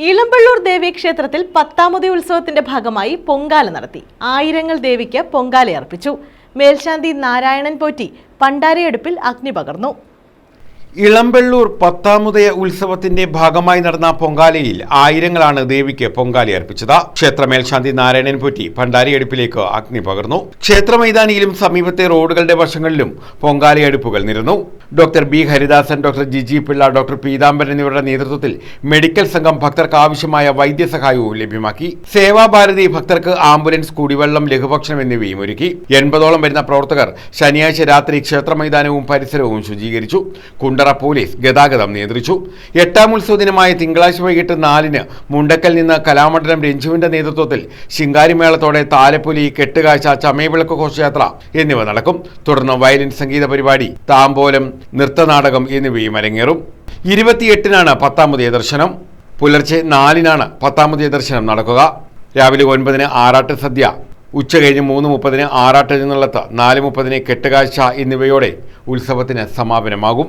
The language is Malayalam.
ഇളമ്പള്ളൂർ ദേവീക്ഷേത്രത്തിൽ പത്താമതി ഉത്സവത്തിന്റെ ഭാഗമായി പൊങ്കാല നടത്തി. ആയിരങ്ങൾ ദേവിക്ക് പൊങ്കാലയർപ്പിച്ചു മേൽശാന്തി നാരായണൻ പോറ്റി പണ്ടാരയെടുപ്പിൽ അഗ്നി പകർന്നു. ഇളമ്പള്ളൂർ പത്താമുദയ ഉത്സവത്തിന്റെ ഭാഗമായി നടന്ന പൊങ്കാലയിൽ ആയിരങ്ങളാണ് ദേവിക്ക് പൊങ്കാലി അർപ്പിച്ചത്. ക്ഷേത്ര മേൽശാന്തി നാരായണൻ പൊറ്റി ഭണ്ഡാരിയടുപ്പിലേക്ക് അഗ്നി പകർന്നു. ക്ഷേത്ര മൈതാനിയിലും സമീപത്തെ റോഡുകളുടെ വശങ്ങളിലും പൊങ്കാലയടുപ്പുകൾ നിരന്നു. Doctor B Haridasan doctor Giji Pillai doctor Peethambaran എന്നിവരുടെ നേതൃത്വത്തിൽ മെഡിക്കൽ സംഘം ഭക്തർക്ക് ആവശ്യമായ വൈദ്യസഹായവും ലഭ്യമാക്കി. സേവാഭാരതി ഭക്തർക്ക് ആംബുലൻസ് കുടിവെള്ളം ലഘുഭക്ഷണം എന്നിവയും ഒരുക്കി. എൺപതോളം വരുന്ന പ്രവർത്തകർ ശനിയാഴ്ച രാത്രി ക്ഷേത്ര മൈതാനവും പരിസരവും ശുചീകരിച്ചു. കുണ്ടറ പോലീസ് ഗതാഗതം നിയന്ത്രിച്ചു. എട്ടാം ഉത്സവ ദിനമായ തിങ്കളാഴ്ച വൈകിട്ട് നാലിന് മുണ്ടക്കൽ നിന്ന് കലാമണ്ഡലം രഞ്ജുവിന്റെ നേതൃത്വത്തിൽ ശിങ്കാരിമേളത്തോടെ താലപ്പൊലി കെട്ടുകാഴ്ച ചമയവിളക്ക് ഘോഷയാത്ര എന്നിവ നടക്കും. തുടർന്ന് വയലിൻ സംഗീത പരിപാടി താമ്പോലം നൃത്തനാടകം എന്നിവയും അരങ്ങേറും. ഇരുപത്തിയെട്ടിനാണ് പത്താമതേ ദർശനം. പുലർച്ചെ നാലിനാണ് പത്താമതേ ദർശനം നടക്കുക. രാവിലെ ഒൻപതിന് ആറാട്ട് സദ്യ ഉച്ച കഴിഞ്ഞ് മൂന്ന് മുപ്പതിന് ആറാട്ട് എഴുന്നള്ളത്ത് നാല് മുപ്പതിന് കെട്ടുകാഴ്ച എന്നിവയോടെ ഉത്സവത്തിന് സമാപനമാകും.